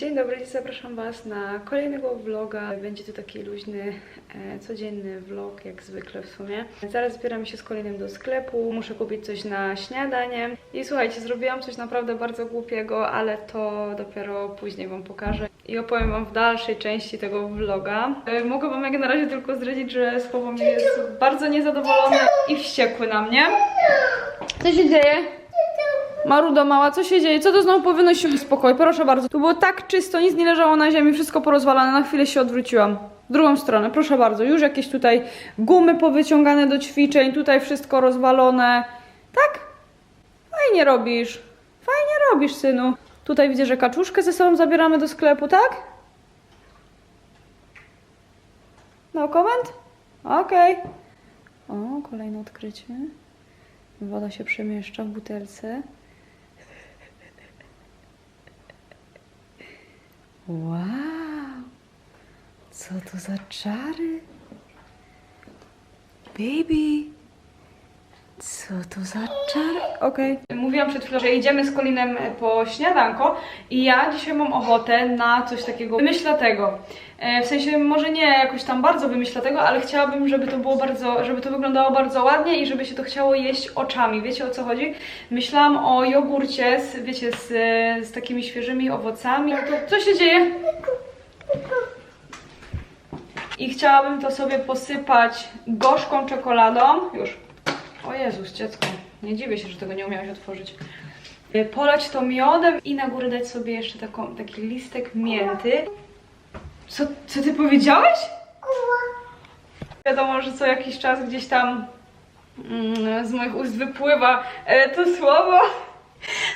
Dzień dobry, zapraszam Was na kolejnego vloga. Będzie to taki luźny, e, codzienny vlog, jak zwykle w sumie. Zaraz zbieramy się z kolejnym do sklepu, muszę kupić coś na śniadanie. I słuchajcie, zrobiłam coś naprawdę bardzo głupiego, ale to dopiero później Wam pokażę. I opowiem Wam w dalszej części tego vloga. E, mogę Wam jak na razie tylko zdradzić, że Sławomir jest bardzo niezadowolony i wściekły na mnie. Co się dzieje? Marudo mała, co się dzieje? Co to znowu powinno się spokoj? Proszę bardzo. Tu było tak czysto, nic nie leżało na ziemi, wszystko porozwalane. Na chwilę się odwróciłam. W drugą stronę, proszę bardzo. Już jakieś tutaj gumy powyciągane do ćwiczeń, tutaj wszystko rozwalone. Tak? Fajnie robisz. Fajnie robisz, synu. Tutaj widzę, że kaczuszkę ze sobą zabieramy do sklepu, tak? No koment? Okej. O, kolejne odkrycie. Woda się przemieszcza w butelce. Wow! Co to za czary? Baby! Co to za czary? Okej. Mówiłam przed chwilą, że idziemy z Kolinem po śniadanko i ja dzisiaj mam ochotę na coś takiego wymyślatego. E, W sensie może nie jakoś tam bardzo wymyślatego, ale chciałabym, żeby to było bardzo, żeby to wyglądało bardzo ładnie i żeby się to chciało jeść oczami. Wiecie o co chodzi? Myślałam o jogurcie, z, wiecie, z, z takimi świeżymi owocami. Co się dzieje? I chciałabym to sobie posypać gorzką czekoladą. Już. O Jezus, dziecko. Nie dziwię się, że tego nie umiałaś otworzyć. Y, Polać to miodem i na górę dać sobie jeszcze taką, taki listek mięty. Co, co ty powiedziałeś? Wiadomo, że co jakiś czas gdzieś tam mm, z moich ust wypływa e, to słowo.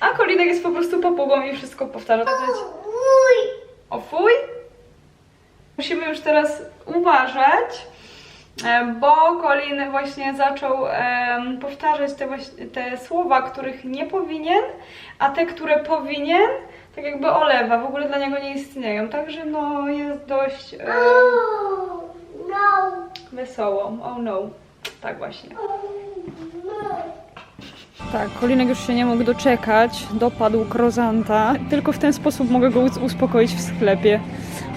A Kolinek jest po prostu papugą i wszystko powtarza. O fuj! Musimy już teraz uważać, e, bo Colin właśnie zaczął powtarzać te, te słowa, których nie powinien, a te, które powinien, tak jakby olewa, w ogóle dla niego nie istnieją. Także no jest dość em, wesoło. Oh no. Tak właśnie. Tak, Kolinek już się nie mógł doczekać, dopadł krozanta. Tylko w ten sposób mogę go us- uspokoić w sklepie.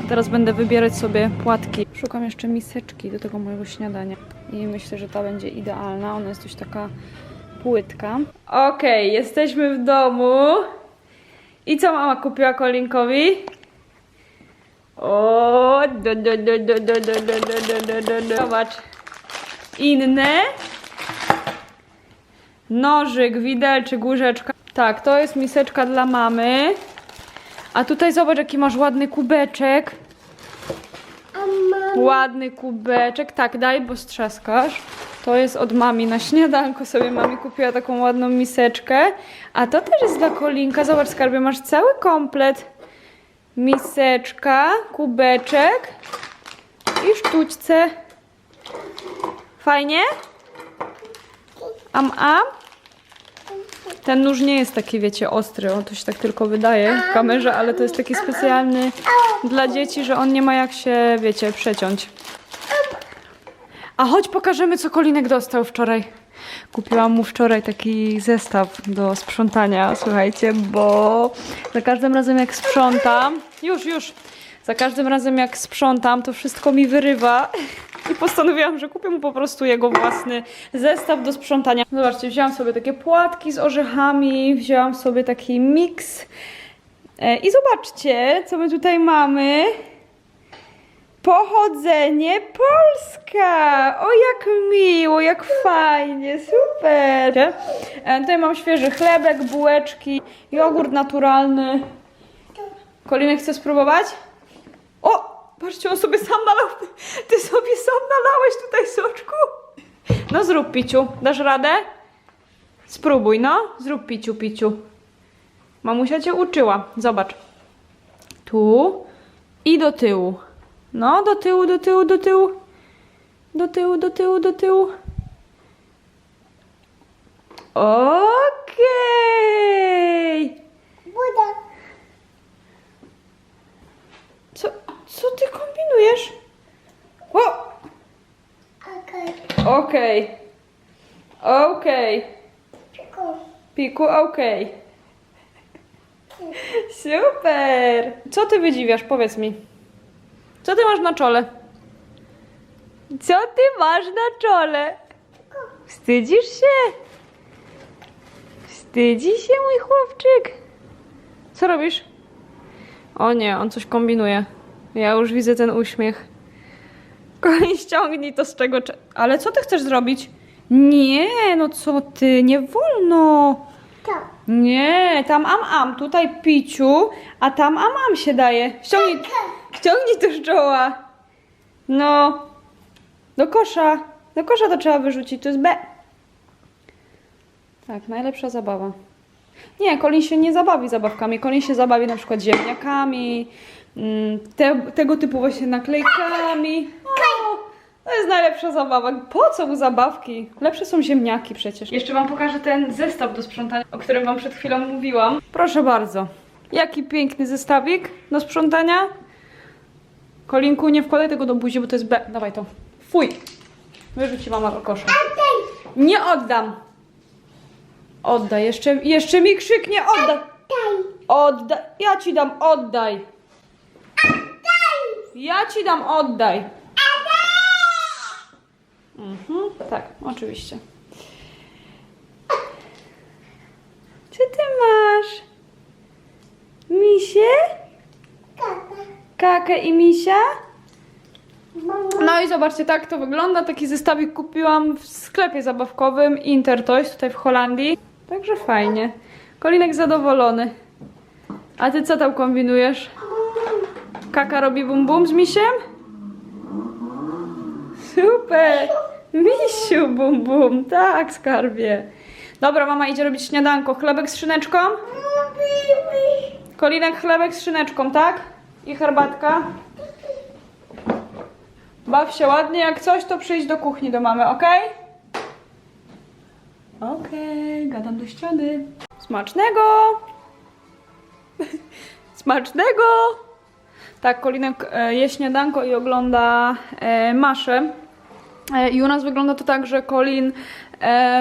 Teraz będę wybierać sobie płatki. Szukam jeszcze miseczki do tego mojego śniadania. I myślę, że ta będzie idealna. Ona jest dość taka płytka. Okej, jesteśmy w domu. I co mama kupiła Kolinkowi? O, do, do, do, do, do, do, do, do, do, do, do. Zobacz. Inne. Nożyk, widelczyk, łyżeczka. Tak, to jest miseczka dla mamy. A tutaj zobacz, jaki masz ładny kubeczek. Ładny kubeczek. Tak, daj, bo strzaskasz. To jest od mami na śniadanko sobie mami kupiła taką ładną miseczkę. A to też jest dla Kolinka. Zobacz, skarbie, masz cały komplet. Miseczka, kubeczek i sztućce. Fajnie? Am, am? Ten nóż nie jest taki, wiecie, ostry, on to się tak tylko wydaje w kamerze, ale to jest taki specjalny dla dzieci, że on nie ma jak się, wiecie, przeciąć. A chodź pokażemy, co Kolinek dostał wczoraj. Kupiłam mu wczoraj taki zestaw do sprzątania, słuchajcie, bo za każdym razem jak sprzątam, już, już, za każdym razem jak sprzątam, to wszystko mi wyrywa. I postanowiłam, że kupię mu po prostu jego własny zestaw do sprzątania. Zobaczcie, wzięłam sobie takie płatki z orzechami, wzięłam sobie taki miks. E, I zobaczcie, co my tutaj mamy. Pochodzenie Polska! O, jak miło, jak fajnie, super! E, Tutaj mam świeży chlebek, bułeczki, jogurt naturalny. Kolinek chce spróbować? Patrzcie, on sobie sam nalał. Ty sobie sam nalałeś tutaj soczku. No zrób piciu. Dasz radę? Spróbuj, no. Zrób piciu, piciu. Mamusia cię uczyła. Zobacz. Tu i do tyłu. No, do tyłu, do tyłu, do tyłu. Do tyłu, do tyłu, do tyłu. Okej. Co, co ty kombinujesz? O! Okej. Okej. Piku, okej. Super! Co ty wydziwiasz? Powiedz mi. Co ty masz na czole? Co ty masz na czole? Wstydzisz się? Wstydzi się mój chłopczyk? Co robisz? O nie, on coś kombinuje. Ja już widzę ten uśmiech. Kolej, ściągnij to z czego... cze- Ale co ty chcesz zrobić? Nie, no co ty, nie wolno. Tak. Nie, tam am am, tutaj piciu, a tam am am się daje. Ściągnij, ściągnij to z czoła. No, do kosza. Do kosza to trzeba wyrzucić, to jest B. Tak, najlepsza zabawa. Nie, Colin się nie zabawi zabawkami. Colin się zabawi na przykład ziemniakami, te, tego typu właśnie naklejkami. O, to jest najlepsza zabawa. Po co mu zabawki? Lepsze są ziemniaki przecież. Jeszcze Wam pokażę ten zestaw do sprzątania, o którym Wam przed chwilą mówiłam. Proszę bardzo. Jaki piękny zestawik do sprzątania. Kolinku, nie wkładaj tego do buzi, bo to jest B. Dawaj to. Fuj. Wyrzuci mama do kosza. Nie oddam. Oddaj. Jeszcze, jeszcze mi krzyknie oddaj. Daj. Oddaj. Ja ci dam oddaj. Ja ci dam oddaj. Mhm, tak, oczywiście. Co ty masz? Misie? Kakę i misia? No i zobaczcie, tak to wygląda. Taki zestawik kupiłam w sklepie zabawkowym Intertoys tutaj w Holandii. Także fajnie. Kolinek zadowolony. A ty co tam kombinujesz? Kaka robi bum bum z misiem? Super! Misiu bum bum, tak skarbie. Dobra, mama idzie robić śniadanko. Chlebek z szyneczką? Kolinek chlebek z szyneczką, tak? I herbatka? Baw się ładnie, jak coś, to przyjdź do kuchni do mamy, ok? Okej, gadam do ściany. Smacznego! Smacznego! Tak, Kolinek e, je śniadanko i ogląda e, Maszę. E, I u nas wygląda to tak, że Colin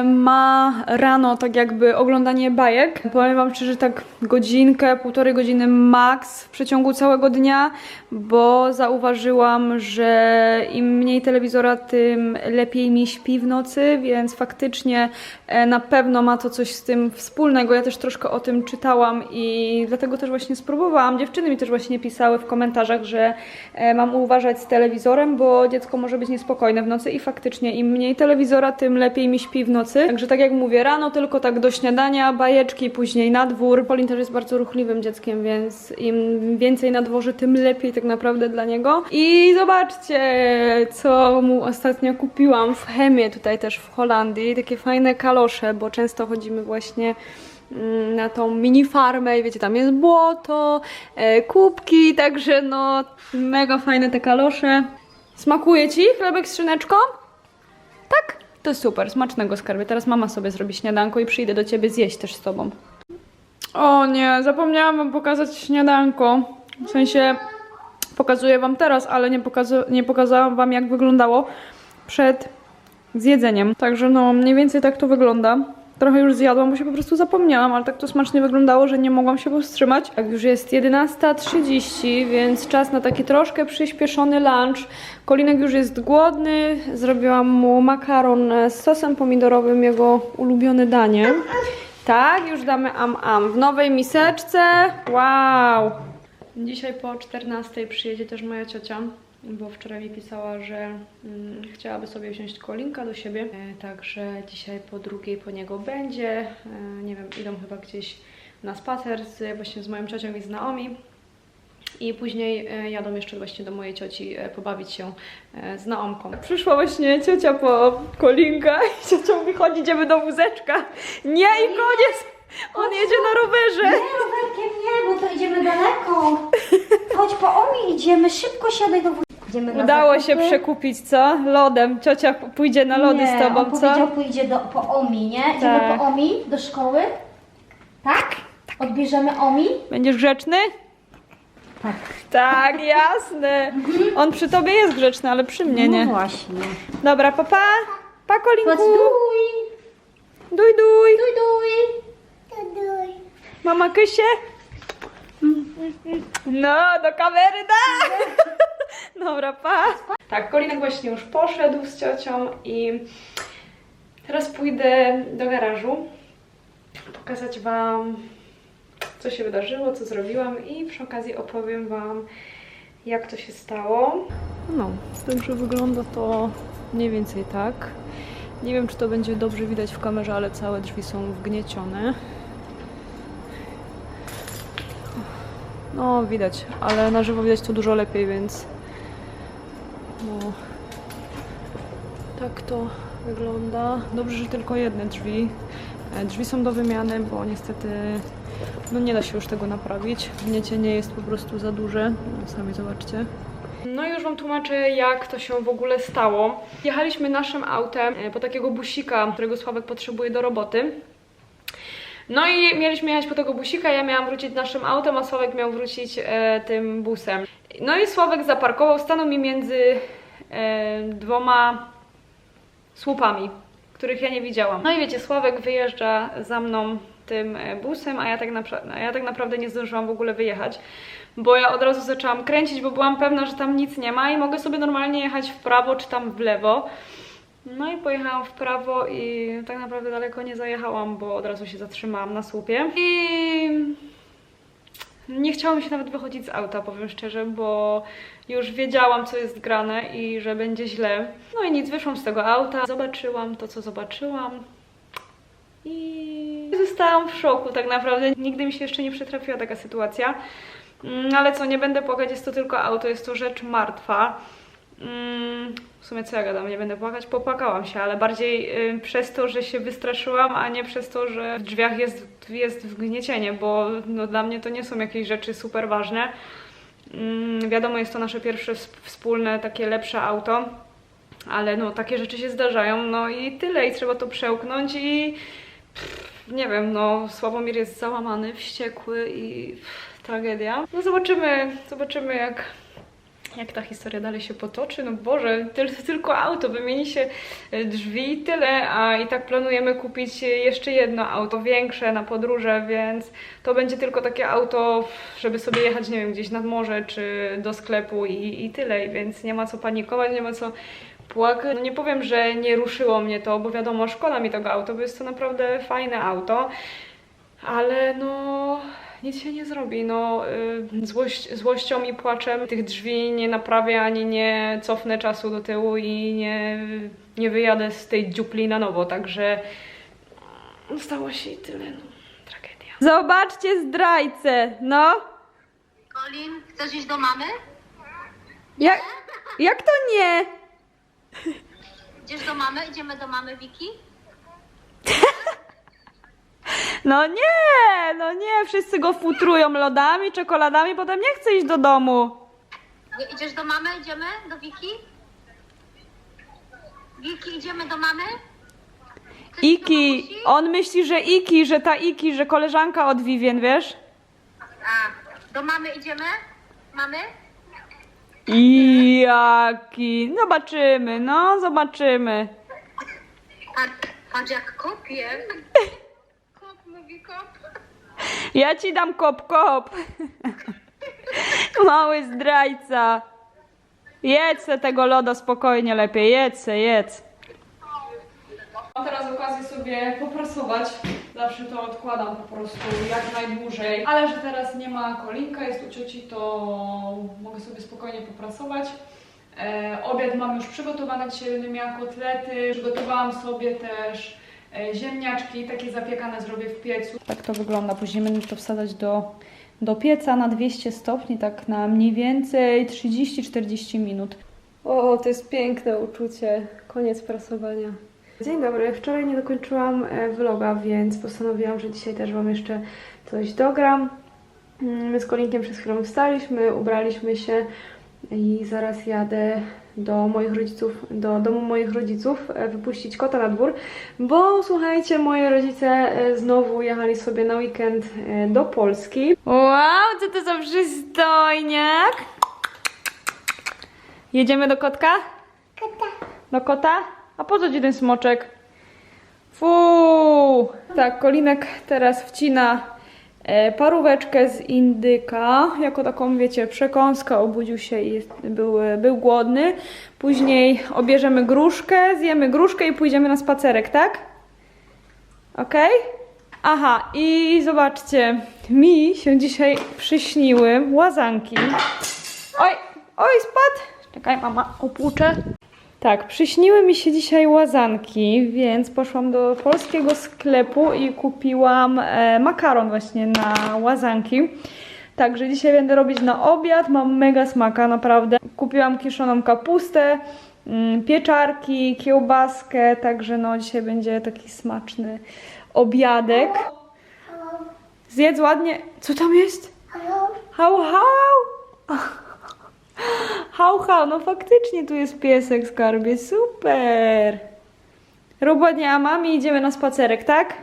ma rano tak jakby oglądanie bajek. Powiem wam szczerze, tak godzinkę, półtorej godziny max w przeciągu całego dnia, bo zauważyłam, że im mniej telewizora, tym lepiej mi śpi w nocy, więc faktycznie e, na pewno ma to coś z tym wspólnego. Ja też troszkę o tym czytałam i dlatego też właśnie spróbowałam. Dziewczyny mi też właśnie pisały w komentarzach, że e, mam uważać z telewizorem, bo dziecko może być niespokojne w nocy i faktycznie im mniej telewizora, tym lepiej mi śpi w nocy. Także tak jak mówię, rano tylko tak do śniadania, bajeczki, później na dwór. Polin też jest bardzo ruchliwym dzieckiem, więc im więcej na dworze, tym lepiej tak naprawdę dla niego. I zobaczcie, co mu ostatnio kupiłam w Chemie, tutaj też w Holandii. Takie fajne kalosze, bo często chodzimy właśnie mm, na tą mini farmę i wiecie, tam jest błoto, e, kubki, także no mega fajne te kalosze. Smakuje Ci chlebek z szyneczką? Tak? To super, smacznego skarbie. Teraz mama sobie zrobi śniadanko i przyjdę do Ciebie zjeść też z Tobą. O nie, zapomniałam Wam pokazać śniadanko. W sensie pokazuję Wam teraz, ale nie, nie pokazałam Wam jak wyglądało przed zjedzeniem. Także no, mniej więcej tak to wygląda. Trochę już zjadłam, bo się po prostu zapomniałam, ale tak to smacznie wyglądało, że nie mogłam się powstrzymać. Tak, już jest 11.30, więc czas na taki troszkę przyspieszony lunch. Kolinek już jest głodny, zrobiłam mu makaron z sosem pomidorowym, jego ulubione danie. Tak, już damy am-am w nowej miseczce. Wow! Dzisiaj po 14 przyjedzie też moja ciocia, bo wczoraj mi pisała, że mm, chciałaby sobie wziąć kolinka do siebie. E, także dzisiaj po drugiej po niego będzie. E, nie wiem, idą chyba gdzieś na spacer z, właśnie z moją ciocią i z Naomi. I później e, jadą jeszcze właśnie do mojej cioci e, pobawić się e, z Naomką. Przyszła właśnie ciocia po kolinka i ciocia mówi, chodź, idziemy do wózeczka. Nie i koniec! On jedzie na rowerze. Nie, rowerkiem nie, bo to idziemy daleko. Chodź po Omi, idziemy, szybko siadaj do wózka. Idziemy Udało się przekupić, co? Lodem. Ciocia pójdzie na lody nie, z tobą, on co? powiedział, pójdzie do, po Omi, nie? Idziemy Tak. po Omi do szkoły. Tak? Odbierzemy Omi? Będziesz grzeczny? Tak. Tak, jasne. On przy tobie jest grzeczny, ale przy mnie No nie. właśnie. Dobra, papa. Pa, pa Chodź, kolinku. duj. Duj, duj. Duj, duj. Duj, duj. Mama Kysie. No, do kamery, da! Dobra, pa! Tak, Kolinek właśnie już poszedł z ciocią i teraz pójdę do garażu pokazać Wam, co się wydarzyło, co zrobiłam i przy okazji opowiem Wam, jak to się stało. No, dobrze wygląda to mniej więcej tak. Nie wiem, czy to będzie dobrze widać w kamerze, ale całe drzwi są wgniecione. No, widać, ale na żywo widać to dużo lepiej, więc no, tak to wygląda. Dobrze, że tylko jedne drzwi. E, Drzwi są do wymiany, bo niestety no nie da się już tego naprawić. Wgniecienie jest po prostu za duże. No, Sami zobaczcie. No i już Wam tłumaczę, jak to się w ogóle stało. Jechaliśmy naszym autem e, po takiego busika, którego Sławek potrzebuje do roboty. No i mieliśmy jechać po tego busika, ja miałam wrócić naszym autem, a Sławek miał wrócić e, tym busem. No i Sławek zaparkował, stanął mi między e, dwoma słupami, których ja nie widziałam. No i wiecie, Sławek wyjeżdża za mną tym e, busem, a ja tak, ja tak naprawdę nie zdążyłam w ogóle wyjechać, bo ja od razu zaczęłam kręcić, bo byłam pewna, że tam nic nie ma i mogę sobie normalnie jechać w prawo czy tam w lewo. No i pojechałam w prawo i tak naprawdę daleko nie zajechałam, bo od razu się zatrzymałam na słupie. I nie chciało mi się nawet wychodzić z auta, powiem szczerze, bo już wiedziałam, co jest grane i że będzie źle. No i nic, wyszłam z tego auta, zobaczyłam to, co zobaczyłam. I zostałam w szoku tak naprawdę. Nigdy mi się jeszcze nie przytrafiła taka sytuacja. Mm, Ale co, nie będę płakać, jest to tylko auto, jest to rzecz martwa. Mm, W sumie co ja gadam, nie będę płakać, popłakałam się, ale bardziej y, przez to, że się wystraszyłam, a nie przez to, że w drzwiach jest, jest wgniecienie, bo no, dla mnie to nie są jakieś rzeczy super ważne. Mm, Wiadomo, jest to nasze pierwsze ws- wspólne, takie lepsze auto, ale no takie rzeczy się zdarzają, no i tyle, i trzeba to przełknąć i pff, nie wiem, no Sławomir jest załamany, wściekły i pff, tragedia. No zobaczymy, zobaczymy jak, jak ta historia dalej się potoczy. No Boże, to tylko auto, wymieni się e, drzwi i tyle, a i tak planujemy kupić jeszcze jedno auto większe na podróże, więc to będzie tylko takie auto, żeby sobie jechać, nie wiem, gdzieś nad morze czy do sklepu i, i tyle, więc nie ma co panikować, nie ma co płakać. No nie powiem, że nie ruszyło mnie to, bo wiadomo, szkoda mi tego auto, bo jest to naprawdę fajne auto, ale no nic się nie zrobi. No, y, złość, złością i płaczem tych drzwi nie naprawię ani nie cofnę czasu do tyłu i nie, nie wyjadę z tej dziupli na nowo, także no, stało się i tyle. No, tragedia. Zobaczcie zdrajcę, no. Colin, chcesz iść do mamy? Jak, jak to nie? Idziesz do mamy? Idziemy do mamy, Wiki? No nie, no nie, wszyscy go futrują lodami, czekoladami, potem nie chce iść do domu. Idziesz do mamy? Idziemy do Wiki? Wiki, idziemy do mamy? Chcesz do Iki, mamusi? on myśli, że Iki, że ta Iki, że koleżanka od Vivien, wiesz? A, do mamy idziemy? Mamy? I jaki, zobaczymy, no, zobaczymy. Patrz, patrz jak kopie. Kop. Ja ci dam kop, kop. Mały zdrajca. Jedz se tego loda spokojnie lepiej, jedz se, jedz. Mam teraz okazję sobie poprasować. Zawsze to odkładam po prostu jak najdłużej. Ale że teraz nie ma kolinka, jest u cioci, to mogę sobie spokojnie poprasować. E, obiad mam już przygotowany, dzisiaj będę miała kotlety. Przygotowałam sobie też ziemniaczki, takie zapiekane zrobię w piecu. Tak to wygląda. Później będę to wsadzać do, do pieca na 200 stopni, tak na mniej więcej 30-40 minut. O, to jest piękne uczucie. Koniec prasowania. Dzień dobry. Wczoraj nie dokończyłam e, vloga, więc postanowiłam, że dzisiaj też Wam jeszcze coś dogram. Mm, My z Kolinkiem przez chwilę wstaliśmy, ubraliśmy się i zaraz jadę do moich rodziców, do domu moich rodziców, e, wypuścić kota na dwór, bo słuchajcie, moi rodzice e, znowu jechali sobie na weekend e, do Polski. Wow, co to za przystojniak! Jedziemy do kotka? Do kota? A po co ci ten smoczek? Fu! Tak, Kolinek teraz wcina paróweczkę z indyka, jako taką, wiecie, przekąskę, obudził się i jest, był, był głodny. Później obierzemy gruszkę, zjemy gruszkę i pójdziemy na spacerek, tak? Okej? Aha, i zobaczcie, mi się dzisiaj przyśniły łazanki. Oj, oj, spadł! Czekaj, mama, opłuczę. Tak, przyśniły mi się dzisiaj łazanki, więc poszłam do polskiego sklepu i kupiłam e, makaron właśnie na łazanki. Także dzisiaj będę robić na obiad, mam mega smaka, naprawdę. Kupiłam kiszoną kapustę, mm, pieczarki, kiełbaskę, także no dzisiaj będzie taki smaczny obiadek. Zjedz ładnie. Co tam jest? Hał, hał! Hał, hał, no faktycznie tu jest piesek skarbie, super! Ładnie, a mami idziemy na spacerek, tak?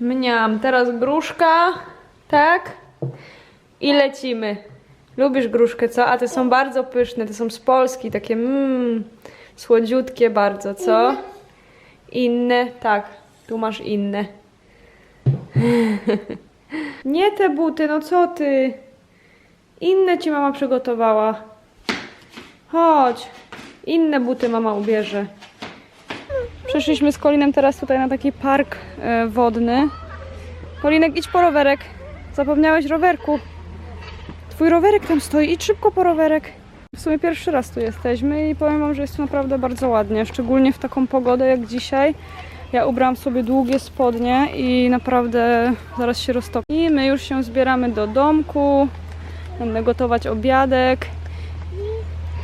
Mniam, teraz gruszka, tak? I lecimy. Lubisz gruszkę, co? A te są bardzo pyszne, te są z Polski, takie mmm, słodziutkie bardzo, co? Inne, tak, tu masz inne. Nie te buty, no co ty? Inne ci mama przygotowała. Chodź. Inne buty mama ubierze. Przeszliśmy z Kolinem teraz tutaj na taki park e, wodny. Kolinek, idź po rowerek. Zapomniałeś rowerku. Twój rowerek tam stoi. Idź szybko po rowerek. W sumie pierwszy raz tu jesteśmy i powiem wam, że jest tu naprawdę bardzo ładnie. Szczególnie w taką pogodę jak dzisiaj. Ja ubrałam sobie długie spodnie i naprawdę zaraz się roztopię. I my już się zbieramy do domku. Będę gotować obiadek.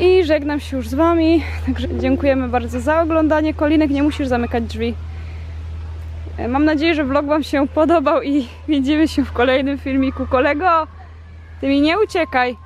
I żegnam się już z Wami. Także dziękujemy bardzo za oglądanie. Kolinek, nie musisz zamykać drzwi. E, Mam nadzieję, że vlog Wam się podobał i widzimy się w kolejnym filmiku. Kolego, Ty mi nie uciekaj.